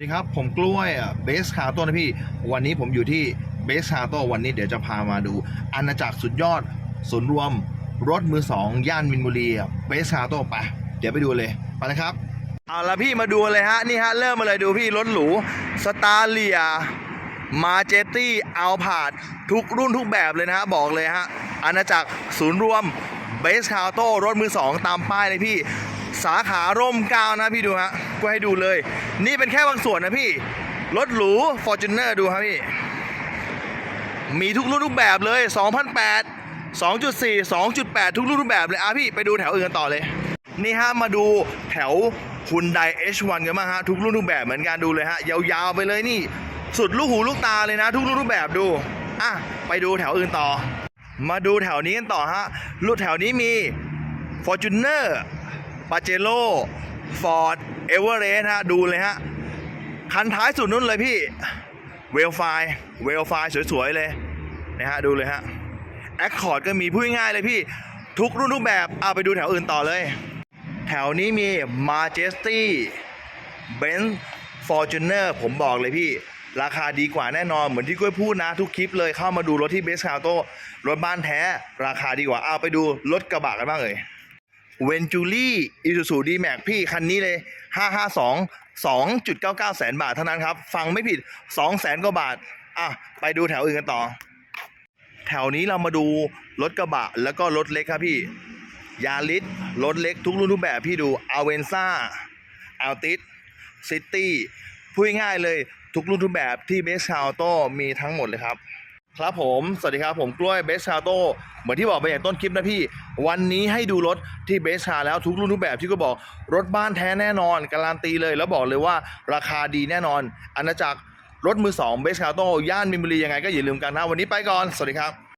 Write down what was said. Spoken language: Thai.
สวัสดีครับ ผมกล้วยเบสคาโต้นะพี่ วันนี้ผมอยู่ที่เบสคาโต้วันนี้เดี๋ยวจะพามาดูอาณาจักรสุดยอดศูนย์รวม รถมือสองย่านมินบุรีเบสคาโต้ไป เดี๋ยวไปดูเลยไปนะครับเอาละพี่มาดูเลยฮะ นี่ฮะ เริ่มมาเลยดูพี่ รถหรูสตาร์เลียมาเจตี้เอาผาดทุกรุ่นทุกแบบเลยนะฮะ บอกเลยฮะอาณาจักรศูนย์รวมเบสคาโต้รถมือสองตามป้ายเลยพี่ สาขาร่มกล้านะพี่ดูฮะก็ให้ดูเลย นี่เป็นแค่บางส่วนนะพี่ รถหรู f o r t u n e r ดูครับพี่ มีทุกรุ่นทุกแบบเลย 2008 2.4 2.8 ทุกรุ่นทุกแบบเลยอะพี่ ไปดูแถวอื่นกันต่อเลย นี่ฮะ มาดูแถว Hyundai H1 กันบ้างฮะ ทุกรุ่นทุกแบบเหมือนกันดูเลยฮะ ยาวๆไปเลยนี่ สุดลูกหูลูกตาเลยนะ ทุกรุ่นทุกแบบดู อะ ไปดูแถวอื่นต่อ มาดูแถวนี้กันต่อฮะ รุ่นแถวนี้มี Fortuner ปาเจโร ฟอร์ดเอเวอเรสต์ฮะดูเลยฮะ คันท้ายสุดนู่นเลยพี่ เวลไฟเวลไฟสวย ๆ เลยนะฮะดูเลยฮะแอคคอร์ดก็มีพูดง่ายเลยพี่ ทุกรุ่นทุกแบบเอาไปดูแถวอื่นต่อเลย แถวนี้มี Majesty Benz Fortuner ผมบอกเลยพี่ ราคาดีกว่าแน่นอนเหมือนที่ก้วยพูดนะทุกคลิปเลยเข้ามาดูรถที่เบสคาโตรถบ้านแท้ ราคาดีกว่าเอาไปดูรถกระบะกันบ้างเลย เวนจูรี่อีซูซูดีแม็กพี่คันนี้เลย 552 2.99 แสนบาทเท่านั้นครับ ฟังไม่ผิด 2 แสนกว่าบาท อะ ไปดูแถวอื่นกันต่อ แถวนี้เรามาดูรถกระบะแล้วก็รถเล็กครับพี่ ยาริสรถเล็กทุกรุ่นทุกแบบพี่ดูอเวนซ่าอัลติสซิตี้พูดง่ายเลยทุกรุ่นทุกแบบที่เบสคาโตมีทั้งหมดเลยครับ ครับผมสวัสดีครับผมกล้วยเบสคาโตเหมือนที่บอกไปอย่างต้นคลิปนะพี่ วันนี้ให้ดูรถที่เบสคาแล้วทุกรุ่นทุกแบบที่ก็บอกรถบ้านแท้แน่นอน การันตีเลย แล้วบอกเลยว่าราคาดีแน่นอนอาณาจักรรถมือสองเบสคาโตย่านมินบุรียังไงก็อย่าลืมกันนะวันนี้ไปก่อน สวัสดีครับ